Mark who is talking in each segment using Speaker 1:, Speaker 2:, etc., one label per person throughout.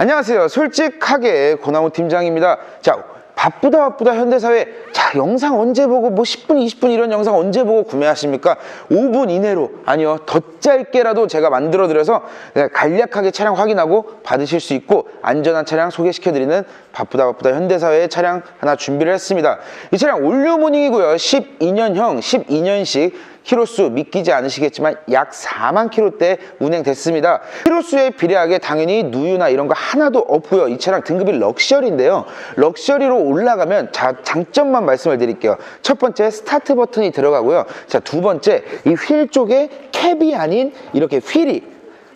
Speaker 1: 안녕하세요. 솔직하게 고나무 팀장입니다. 자, 바쁘다 바쁘다 현대사회. 자, 영상 언제 보고 뭐 10분, 20분 이런 영상 언제 보고 구매하십니까? 5분 이내로 아니요. 더 짧게라도 제가 만들어 드려서 간략하게 차량 확인하고 받으실 수 있고 안전한 차량 소개시켜 드리는 바쁘다 바쁘다 현대사회의 차량 하나 준비를 했습니다. 이 차량 올류모닝이고요. 12년형, 12년식 키로수 믿기지 않으시겠지만 약 4만 킬로대 운행됐습니다. 키로수에 비례하게 당연히 누유나 이런 거 하나도 없고요. 이 차량 등급이 럭셔리인데요. 럭셔리로 올라가면 자, 장점만 말씀을 드릴게요. 첫 번째 스타트 버튼이 들어가고요. 자, 두 번째 이 휠 쪽에 캡이 아닌 이렇게 휠이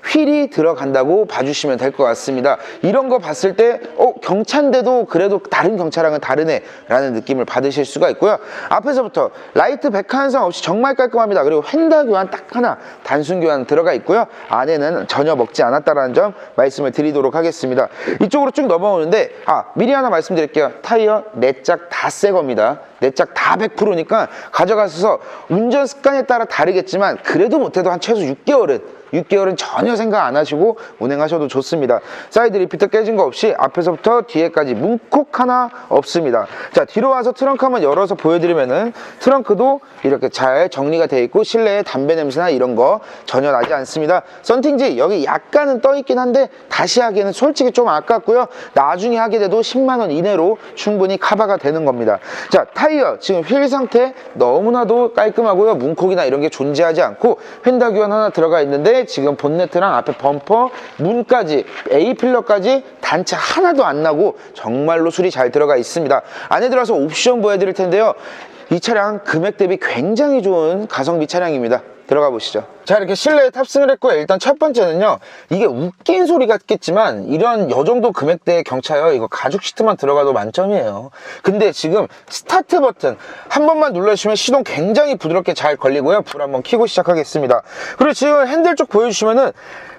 Speaker 1: 휠이 들어간다고 봐주시면 될 것 같습니다. 이런 거 봤을 때, 어, 경차인데도 그래도 다른 경차랑은 다르네, 라는 느낌을 받으실 수가 있고요. 앞에서부터 라이트 백한상 없이 정말 깔끔합니다. 그리고 휀다 교환 딱 하나, 단순 교환 들어가 있고요. 안에는 전혀 먹지 않았다라는 점 말씀을 드리도록 하겠습니다. 이쪽으로 쭉 넘어오는데, 아, 미리 하나 말씀드릴게요. 타이어 네 짝 다 새 겁니다. 네짝다 100%니까 가져가셔서 운전 습관에 따라 다르겠지만, 그래도 못해도 한 최소 6개월은 6개월은 전혀 생각 안 하시고 운행하셔도 좋습니다. 사이드 리피터 깨진 거 없이 앞에서부터 뒤에까지 문콕 하나 없습니다. 자, 뒤로 와서 트렁크 한번 열어서 보여드리면은 트렁크도 이렇게 잘 정리가 되어 있고 실내에 담배 냄새나 이런 거 전혀 나지 않습니다. 썬팅지 여기 약간은 떠 있긴 한데 다시 하기에는 솔직히 좀 아깝고요. 나중에 하게 돼도 10만 원 이내로 충분히 커버가 되는 겁니다. 자, 타이 어 지금 휠 상태 너무나도 깔끔하고요. 문콕이나 이런 게 존재하지 않고 휀다 교환 하나 들어가 있는데 지금 본네트랑 앞에 범퍼, 문까지 A 필러까지 단차 하나도 안 나고 정말로 술이 잘 들어가 있습니다. 안에 들어가서 옵션 보여드릴 텐데요. 이 차량 금액 대비 굉장히 좋은 가성비 차량입니다. 들어가 보시죠. 자, 이렇게 실내에 탑승을 했고요. 일단 첫 번째는요. 이게 웃긴 소리 같겠지만 이런 요 정도 금액대의 경차요. 이거 가죽 시트만 들어가도 만점이에요. 근데 지금 스타트 버튼 한 번만 눌러주시면 시동 굉장히 부드럽게 잘 걸리고요. 불 한번 켜고 시작하겠습니다. 그리고 지금 핸들 쪽 보여주시면은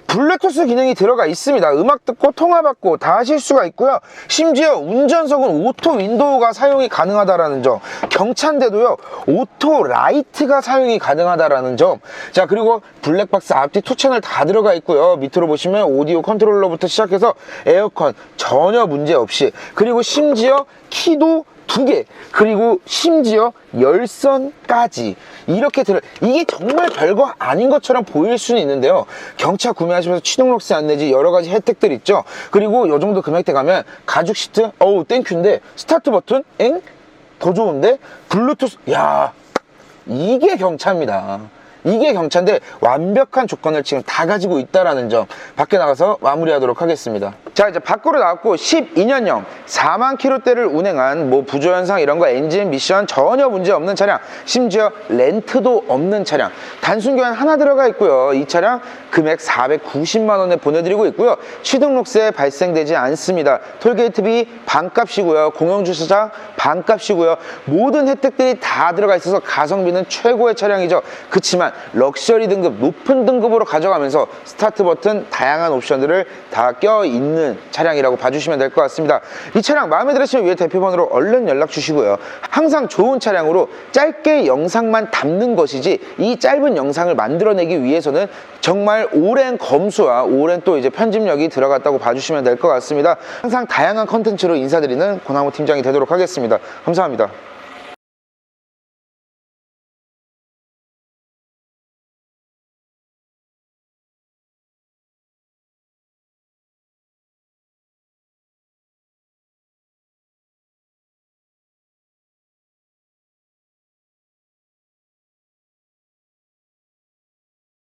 Speaker 1: 블루투스 기능이 들어가 있습니다. 음악 듣고 통화 받고 다 하실 수가 있고요. 심지어 운전석은 오토 윈도우가 사용이 가능하다라는 점. 경차인데도요. 오토 라이트가 사용이 가능하다라는 점. 자, 그리고 블랙박스 앞뒤 투 채널 다 들어가 있고요. 밑으로 보시면 오디오 컨트롤러부터 시작해서 에어컨 전혀 문제 없이 그리고 심지어 키도 두 개, 그리고 심지어 열선까지 이렇게 들어 이게 정말 별거 아닌 것처럼 보일 수는 있는데요. 경차 구매하시면서 취등록세 안 내지 여러 가지 혜택들 있죠. 그리고 요 정도 금액대 가면 가죽 시트, 어우 땡큐인데 스타트 버튼, 엥? 더 좋은데 블루투스, 야 이게 경차입니다. 이게 경차인데 완벽한 조건을 지금 다 가지고 있다라는 점 밖에 나가서 마무리하도록 하겠습니다. 자 이제 밖으로 나왔고 12년형 4만 킬로대를 운행한 뭐 부조 현상 이런 거 엔진 미션 전혀 문제 없는 차량 심지어 렌트도 없는 차량 단순 교환 하나 들어가 있고요. 이 차량 금액 490만 원에 보내드리고 있고요. 취등록세 발생되지 않습니다. 톨게이트비 반값이고요. 공영주차장 반값이고요. 모든 혜택들이 다 들어가 있어서 가성비는 최고의 차량이죠. 그치만 럭셔리 등급 높은 등급으로 가져가면서 스타트 버튼 다양한 옵션들을 다 껴있는 차량이라고 봐주시면 될 것 같습니다. 이 차량 마음에 들으시면 위에 대표번호로 얼른 연락 주시고요. 항상 좋은 차량으로 짧게 영상만 담는 것이지 이 짧은 영상을 만들어내기 위해서는 정말 오랜 검수와 오랜 또 이제 편집력이 들어갔다고 봐주시면 될 것 같습니다. 항상 다양한 컨텐츠로 인사드리는 고나무 팀장이 되도록 하겠습니다. 감사합니다.